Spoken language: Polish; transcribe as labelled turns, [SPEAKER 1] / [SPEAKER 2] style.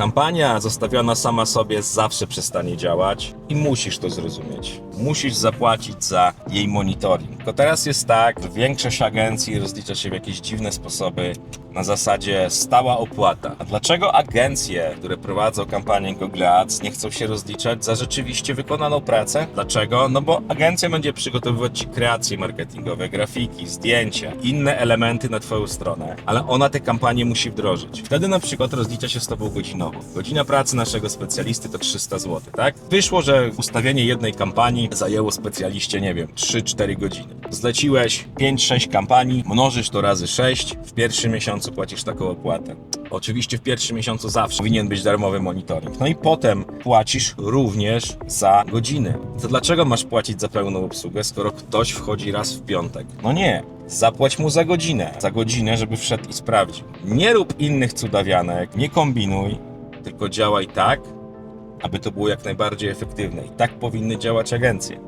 [SPEAKER 1] Kampania zostawiona sama sobie zawsze przestanie działać i musisz to zrozumieć. Musisz zapłacić za jej monitoring. Tylko teraz jest tak, że większość agencji rozlicza się w jakieś dziwne sposoby na zasadzie stała opłata. A dlaczego agencje, które prowadzą kampanię Google Ads, nie chcą się rozliczać za rzeczywiście wykonaną pracę? Dlaczego? No bo agencja będzie przygotowywać Ci kreacje marketingowe, grafiki, zdjęcia, inne elementy na Twoją stronę, ale ona te kampanie musi wdrożyć. Wtedy na przykład rozlicza się z Tobą godzinowo. Godzina pracy naszego specjalisty to 300 zł, tak? Wyszło, ustawienie jednej kampanii zajęło specjaliście, nie wiem, 3-4 godziny. Zleciłeś 5-6 kampanii, mnożysz to razy 6, w pierwszym miesiącu płacisz taką opłatę. Oczywiście w pierwszym miesiącu zawsze powinien być darmowy monitoring. No i potem płacisz również za godziny. To dlaczego masz płacić za pełną obsługę, skoro ktoś wchodzi raz w piątek? No nie. Zapłać mu za godzinę. Za godzinę, żeby wszedł i sprawdził. Nie rób innych cudawianek, nie kombinuj, tylko działaj tak, aby to było jak najbardziej efektywne. I tak powinny działać agencje.